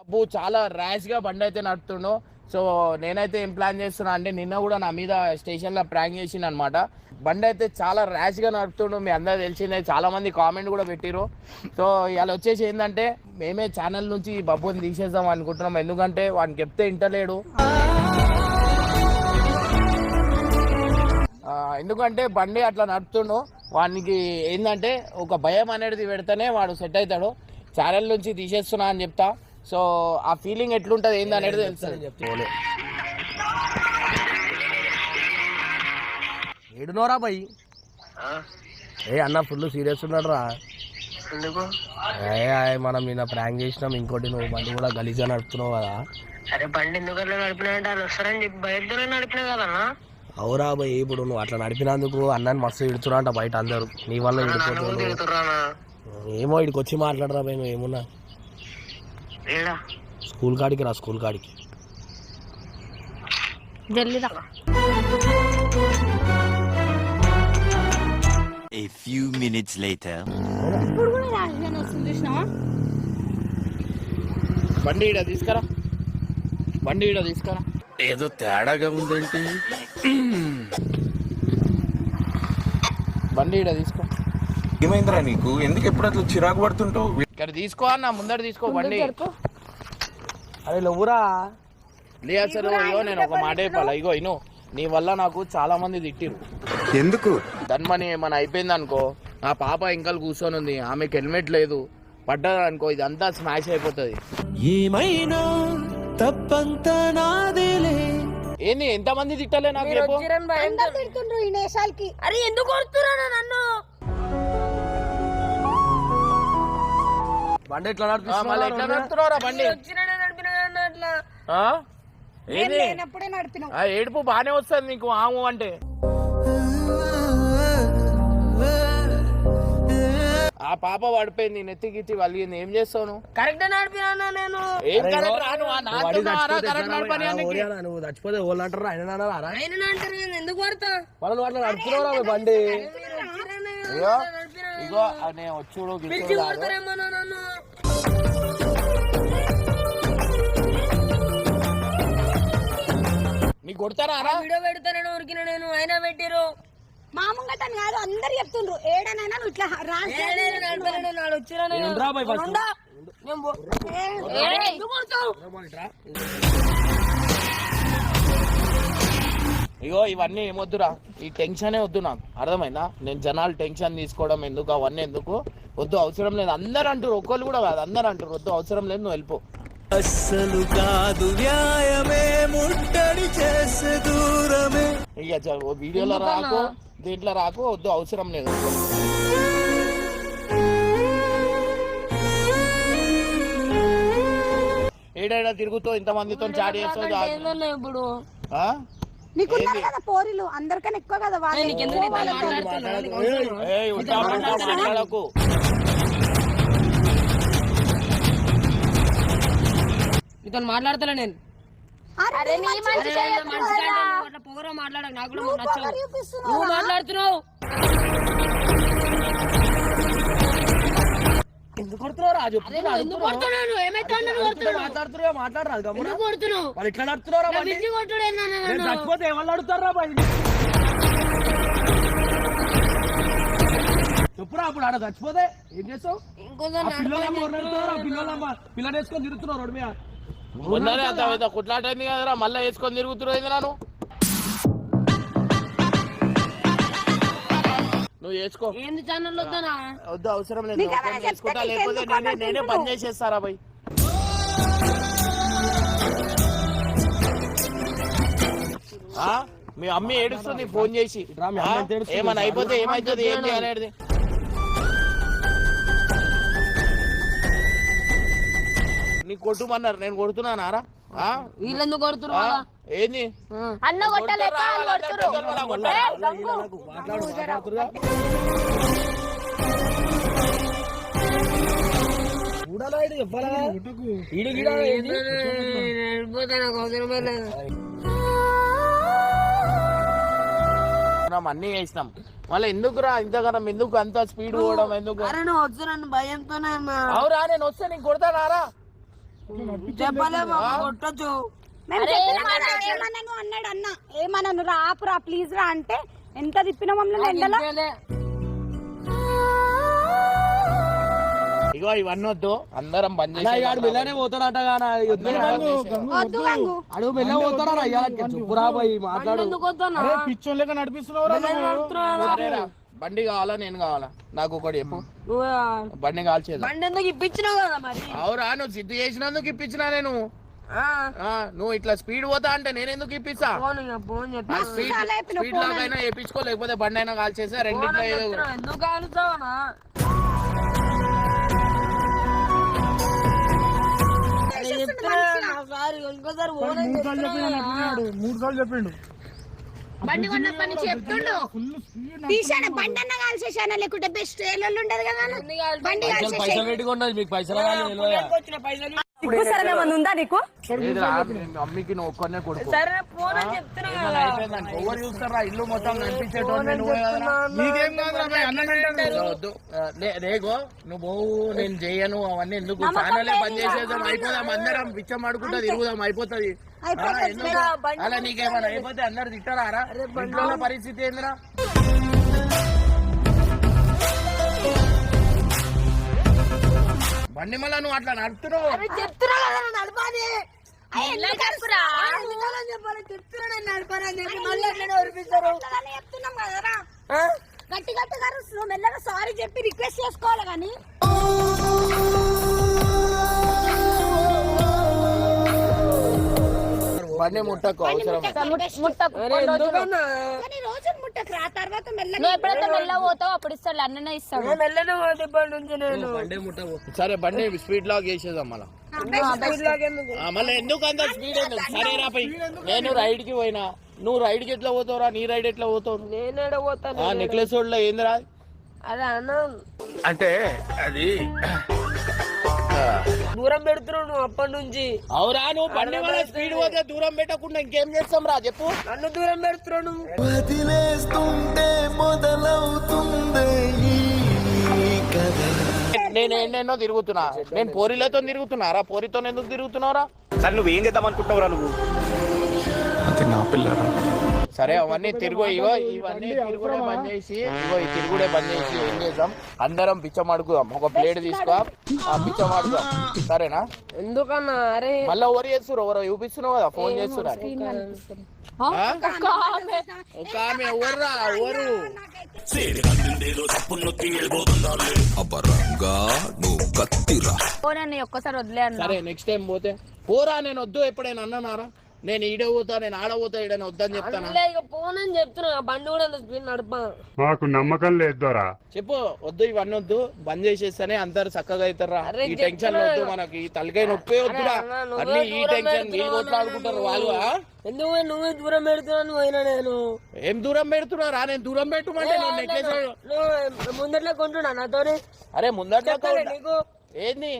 అబ్బు చాలా ర్యాష్గా బండి అయితే నడుపుతుండు. సో నేనైతే ఏం ప్లాన్ చేస్తున్నా అంటే నిన్న కూడా నా మీద స్టేషన్లో ప్రాంక్ చేసిండు అనమాట బండి అయితే చాలా ర్యాష్గా నడుపుతుండు మీ అందరూ తెలిసిందే చాలామంది కామెంట్ కూడా పెట్టిరు సో ఇవాళ వచ్చేసి ఏంటంటే మేమే ఛానల్ నుంచి ఈ బబ్బుని తీసేద్దాం అనుకుంటున్నాం. ఎందుకంటే వాడిని చెప్తే ఇంటలేడు. ఆ, ఎందుకంటే బండి అట్లా నడుపుతుండు. వానికి ఏంటంటే ఒక భయం అనేది పెడితేనే వాడు సెట్ అవుతాడు. ఛానల్ నుంచి తీసేస్తున్నా అని చెప్తా. సో ఆ ఫీలింగ్ ఎట్లుంటది ఏంది అనేది తెలుస్తుంది చెప్తే ఏడునోరా భయ్ ఏ అన్న ఫుల్ సీరియస్ ఉన్నాడు రా మనం నిన్న ప్రాంక్ చేసినాం ఇంకోటి నువ్వు బండి కూడా గలీజ్గా నడుపుతున్నావు కదా. అరే బండి ఎందుకు అట్లా నడిపినా అంటే వాళ్ళు వస్తారని చెప్పి బయట నడిపినా కదన్నా అవురా భయ్ ఇప్పుడు నువ్వు అట్లా నడిపినందుకు అన్నని మస్తు ఇడుతున్నా అంట బయట అందరు. నీ వల్ల తిరుగుతుర్రానా ఏమో ఇడికి వచ్చి మాట్లాడరా భయ్ నువ్వు ఏమున్నా? స్కూల్ కాడికి రా స్కూల్ కాడికి. A few minutes later. బండి ఈడ తీసుకురా. బండి ఈడ తీసుకురా. ఏదో తేడాగా ఉందేంటి? బండి ఈడ తీసుకో. ఏమైందిరా నీకు? ఎందుకు ఎప్పుడు అట్లా చిరాకు పడుతుంటావు? ఇక్కడ తీసుకో అన్న ముందర తీసుకో బండి. అరే లవ్వురా. లే అసలు ఇగో నేను ఒక మాట చెప్పాలా? ఇగో ఇను నీ వల్ల నాకు చాలా మంది తిట్టిరు ఎందుకు? ధన్మని ఏమైనా అయిపోయింది అనుకో నా పాప ఇంకా కూర్చొని ఉంది ఆమెకి హెల్మెట్ లేదు పడ్డది అనుకో ఇదంతా స్మాష్ అయిపోతుంది. ఏమైనా తప్పంతా నాదేలే. ఏంది ఎంత మంది తిట్టలే నాకు చెప్పు? అందరు తిడుతుండ్రు ఈ నేషాలకి. అరే ఎందుకు కొడుతున్నా నన్ను? బండి ఎట్లా నడుపుతున్నావు? బండి? ఏంది లేనప్పుడే నడిపినావు ఆ ఏడుపు బానే వస్తుంది నీకు ఆము అంటే ఆ పాప పడిపోయింది నెత్తి గిత్తి వలిగింది ఏం చేస్తావు నువ్వు కరెక్ట్ నడిపినా నేను ఏం కరెక్ట్ రా నువ్వు? కరెక్ట్ నడపని చచ్చిపోతే వాళ్ళు అంటారు ఆయన అన్నారా ఆయన అంటారు నేను ఎందుకు పడతా వాళ్ళు అట్లా నడుపుతున్నారా మీ బండి ఇగో నేను. కొడతారేమో నన్ను నీకు కొడతారా? వీడియో పెడతానని ఉరికిన నేను అయినా పెట్టిరు మామూలుగా తను కాదు అందరు చెప్తుండ్రు. ఏడనైనా నువ్వు ఇట్లా? ఇగో ఇవన్నీ ఏమొద్దురా? ఈ టెన్షనే వద్దు నాకు. అర్థమైందా? నేను జనాలు టెన్షన్ తీసుకోవడం ఎందుకు? అవన్నీ ఎందుకు? వద్దు అవసరం లేదు. అందరు అంటారు ఒక్కళ్ళు కూడా కాదు అందరు అంటారు వద్దు అవసరం లేదు నువ్వు వెళ్ళిపో. అస్సలు కాదు వ్యాయమే ముట్టడి చేసే దూరమే. ఇక వీడియోలో రాకు దీంట్లో రాకు వద్దు అవసరం లేదు. ఏడేడా తిరుగుతూ ఇంతమందితో చాట్ చేస్తావు ఇప్పుడు? ఆ? కదా పోరీలు? అందరికన్నా ఎక్కువ కదా వాళ్ళు? ఏయ్, మాట్లాడకు. నీతో మాట్లాడతలే నేను. పొగరో మాట్లాడకు నాకు కూడా నచ్చవు చూపిస్తున్నావు నువ్వు మాట్లాడుతున్నావు. ఎందుకు కొడుతున్నావు రా? చెప్పు అరే, నువ్వు ఎందుకు కొడుతున్నావు? ఏమైతే నువ్వు కొడుతున్నావు? మాట్లాడుతున్నావు వాళ్ళు ఇట్లా? చచ్చిపోతే చెప్పురా అప్పుడు ఆడ చచ్చిపోతే ఏం చేస్తావు? పిల్లలమ్మ పిల్లలమ్మ పిల్లని వేసుకొని తిరుగుతున్నారు రోడ్డు మీద. మొన్ననే అంత పెద్ద కుట్లాట అయింది కదరా మళ్ళీ వేసుకొని తిరుగుతురు ఏంది నాను? నువ్వు వేసుకో. ఏంది ఛానల్ వద్దనా? వద్దు అవసరం లేదు. వేసుకుంటా లేకపోతే నేనే? పని చేసేస్తారా భయ్ ఆ? మీ అమ్మ ఏడుస్తుంది ఫోన్ చేసి? ఏమన్నా అయిపోతే ఏమైతుంది ఏంటి అనేది? నీ కొట్టుమన్నారు నేను కొడుతున్నానారా? వీళ్ళెందుకు ఆ? కొడుతున్నారు ఏంది అన్న కొట్టలేక కొడుతురు అన్ని చేసినాం మళ్ళీ ఎందుకురా ఇంతకన్నా ఎందుకు అంత స్పీడ్ పోవడం ఎందుకు భయంతోనే అవురా నేను వస్తే నీకు కొడతానారా ఏమన్నాను అన్నాడు అన్న. ఏమన్నాను రా ఆపురా ప్లీజ్ రా అంటే ఎంత తిప్పినా మమ్మల్ని ఎండలో ఇగో ఇవన్నీ వద్దు. అందరం బంద్ ఆడు మెల్లనే పోతాడట గానా? వద్దు. గంగు మెల్ల పోతాడా ఇయ్యాల చెప్పురా పోయి మాట్లాడు. సరేరా, బండి కావాలా నేను కావాలా? నాకు ఒకటి చెప్పు. బండి బండి ఎందుకు ఇప్పించినావు కదా మరి? అవురా నువ్వు సిద్ధు చేసినందుకు ఇప్పించినా నేను. ఆ, ఆ, నువ్వు ఇట్లా స్పీడ్ పోతా అంటే నేను ఎందుకు ఇప్పిస్తా? స్పీడ్ లాగైనా వేయించుకో లేకపోతే బండి అయినా కాల్ చేసా రెండింటిలో. ఎందుకు కాలుతావనా ఇంకోసారి బండి కొన్నప్పటి నుంచి చెప్తుండు. తీసాడు బండి అన్న కాల్చేసాను లేకుంటే బెస్ట్ ఏళ్ళు ఉండదు కదా. బండి పైసలు కాల్చేసాను పైసలు పెట్టుకున్నది మీకు పైసలు తెలియదా ఉందా నీకు? నువ్వు ఒక్కనే కొడుకు. సరే ఫోన్ అని చెప్తున్నా ఏమైనా అయిపోయిందంటే? ఎవరు చూస్తారా? ఇల్లు మొత్తం కనిపించేటోడు నువ్వే కదరా నీకేం కాదురా వద్దు. ఆ, లే- రేగో నువ్వు పోవు నేను చేయను అవన్నీ ఎందుకు? ఛానలే బంద్ చేసేద్దాం అయిపోదాం అందరం పిచ్చం ఆడుకుంటా తిరుగుదాం అయిపోతుంది? అలా నీకేమైనా అయిపోతే అందరు తిట్టారా ఇంట్లో పరిస్థితి ఏందిరా? బండి మళ్ళా నువ్వు అట్లా నడుపుతున్నావు? చెప్తున్నా కదా నడపాలి గట్టి గట్టిగా నువ్వు మెల్లగా సారీ చెప్పి రిక్వెస్ట్ చేసుకోవాలి కానీ. బండి ముట్టకు అవసరం. కానీ రోజు ముట్టకు రా తర్వాత మెల్లగా నువ్వు ఎప్పుడైతే మెల్ల పోతావు అప్పుడు ఇస్తాడు అన్ననే ఇస్తాడు. మెల్లని పోతే ఇప్పటి నుంచి నేను సరే బండి స్పీడ్ లాగ్ చేసేద్దాం మళ్ళా. ఎందుకు? అంత స్పీడ్ ఎందుకు? సరే నేను రైడ్కి పోయినా. నువ్వు రైడ్కి ఎట్లా పోతావురా? నీ రైడ్ ఎట్లా పోతావు? నేను పోతాను ఆ నెక్లెస్ రోడ్లో ఏందిరా? అదే అన్న. అంటే అది దూరం పెడుతున్నావు నువ్వు అప్పటి నుంచి. అవురా నువ్వు బండి వల్ల స్పీడ్ పోతే దూరం పెట్టకుండా ఇంకేం చేస్తాం రా చెప్పు. నన్ను దూరం పెడుతున్నావు నువ్వు. వదిలేస్తుంటే మొదలవుతుంది నేను ఎన్నెన్నో తిరుగుతున్నా. నేను పోరిలతో తిరుగుతున్నారా పోరితో ఎందుకు తిరుగుతున్నావురా? సరే నువ్వు ఏం చేద్దాం అనుకుంటున్నావురా నువ్వు? అది నా పిల్లరా? సరే అవన్నీ తిరుగు ఇగో ఇవన్నీ తిరుగుడే బంద్ చేసి ఇగో ఈ తిరుగుడే బంద్ చేసి ఏం చేద్దాం? అందరం బిచ్చం అడుగుదాం ఒక ప్లేట్ తీసుకో ఆ బిచ్చం అడుగుదాం సరేనా? ఎందుకన్నా? అరే. మళ్ళీ ఎవరు చేస్తున్నారు ఎవరో చూపిస్తున్నావు కదా ఫోన్ చేస్తున్నారు? ఒక ఆమె. ఎవర్రా? ఎవరు? అని ఒక్కసారి వదిలే అన్న. సరే నెక్స్ట్ టైం పోతే. పోరా నేను వద్దు ఎప్పుడైనా అన్నానారా? నేను ఈడ పోతా నేను ఆడ పోతా ఈడని వద్దని చెప్తానా? అని చెప్తున్నా బండి కూడా స్పీడ్ నడపా? మాకు నమ్మకం లేదు దొరా. చెప్పు వద్దు ఇవన్నీ వద్దు బంద్ చేసేస్తేనే అందరు చక్కగా అవుతారా ఈ టెన్షన్ వద్దు మనకి ఈ తలకాయ నొప్పి వద్దురా. అన్న, ఈ టెన్షన్ వీళ్ళు పెడుతున్నావు కొట్లాడుకుంటారు వాళ్ళు? ఎందుకు నువ్వే దూరం పెడుతున్నాను పోయినా నేను? ఏం దూరం పెడుతున్నారా నేను దూరం పెట్టమంటే ముందట్లో కొంటున్నా నాతోనే. అరే ముందట చెప్పలే నీకు. ఏంది?